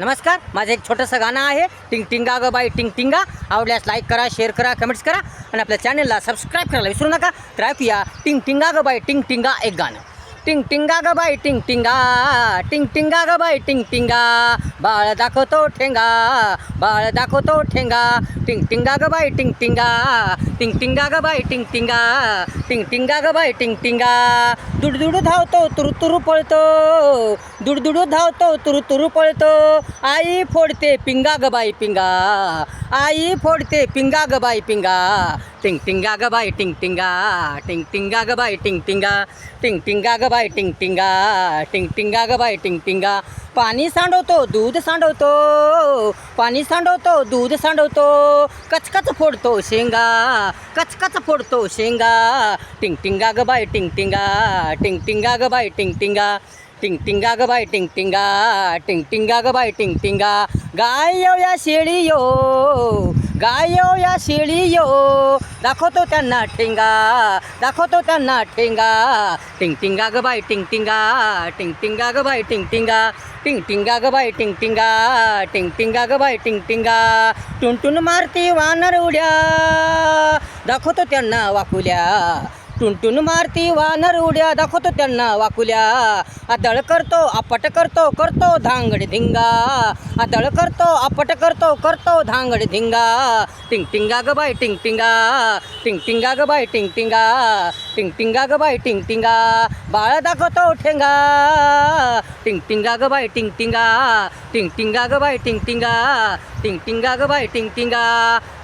नमस्कार माझं एक छोटंसं गाणं आहे टिंग टिंगा ग बाई टिंग टिंगा. आवडल्यास लाईक करा शेअर करा कमेंट्स करा. आणि आपल्या चॅनलला सबस्क्राईब करायला विसरू नका. तर ऐकूया टिंग टिंगा ग बाई टिंग टिंगा एक गाणं. टिंग टिंगा ग बाई टिंग टिंगा. टिंग टिंगा ग बाई टिंग टिंगा. बाळ दाखवतो ठेंगा. बाळ दाखवतो ठेंगा. टिंग टिंगा ग बाई टिंग टिंगा. टिंग टिंगा ग बाई टिंग टिंगा. टिंग टिंगा ग बाई टिंग टिंगा. दुडदुडू धावतो तुरु तुरु पळतो. दुडदुडू धावतो तुरु तुरु पळतो. आई फोडते पिंगा ग बाई पिंगा. आई फोडते पिंगा ग बाई पिंगा. टिंग टिंगा ग बाई टिंग टिंगा. टिंग टिंगा ग बाई टिंग टिंगा. टिंग टिंगा ग बाय टिंग टिंगा टिंग टिंगा ग बाय टिंग टिंगा. पाणी सांडवतो दूध सांडवतो. पाणी सांडवतो दूध सांडवतो. कचकच फोडतो शेंगा कचकच फोडतो शेंगा. टिंग टिंगा ग बाय टिंग टिंगा टिंग टिंगा ग बाय टिंग टिंगा. टिंग टिंगा ग बाय टिंग टिंगा टिंग टिंगा ग बाय टिंग टिंगा. गाय येऊया शेळी यो. गाय यो या शेळी यो दाखवतो त्यांना ठेंगा दाखवतो त्यांना ठेंगा. टिंग टिंगा ग बाई टिंग टिंगा टिंग टिंगा ग बाई टिंग टिंगा. टिंग टिंगा ग बाई टिंग टिंगा टिंग टिंगा ग बाई टिंग टिंगा. टुनटुन मारती वानर उड्या. दाखवतो त्यांना वाकुल्या. टुनटुन मारती वानर उड्या दाखवतो त्यांना वाकुल्या. आदळ करतो आपट करतो करतो धांगड धिंगा. आदळ करतो आपट करतो करतो धांगड धिंगा. टिंग टिंगा ग बाय टिंग टिंगा. टिंग टिंगा ग बाय टिंग टिंगा. टिंग टिंगा ग बाय टिंग टिंगा. बाळ दाखवतो ठेंगा. टिंग टिंगा ग बाय टिंग टिंगा. टिंग टिंगा ग बाय टिंग टिंगा. टिंग टिंगा ग बाय टिंग टिंगा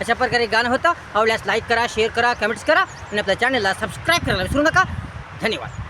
अशा प्रकारे गाणं होतं. आवडल्यास लाईक करा शेअर करा कमेंट्स करा. आणि आपल्या चॅनलला सबस्क्राईब करायला विसरू नका. धन्यवाद.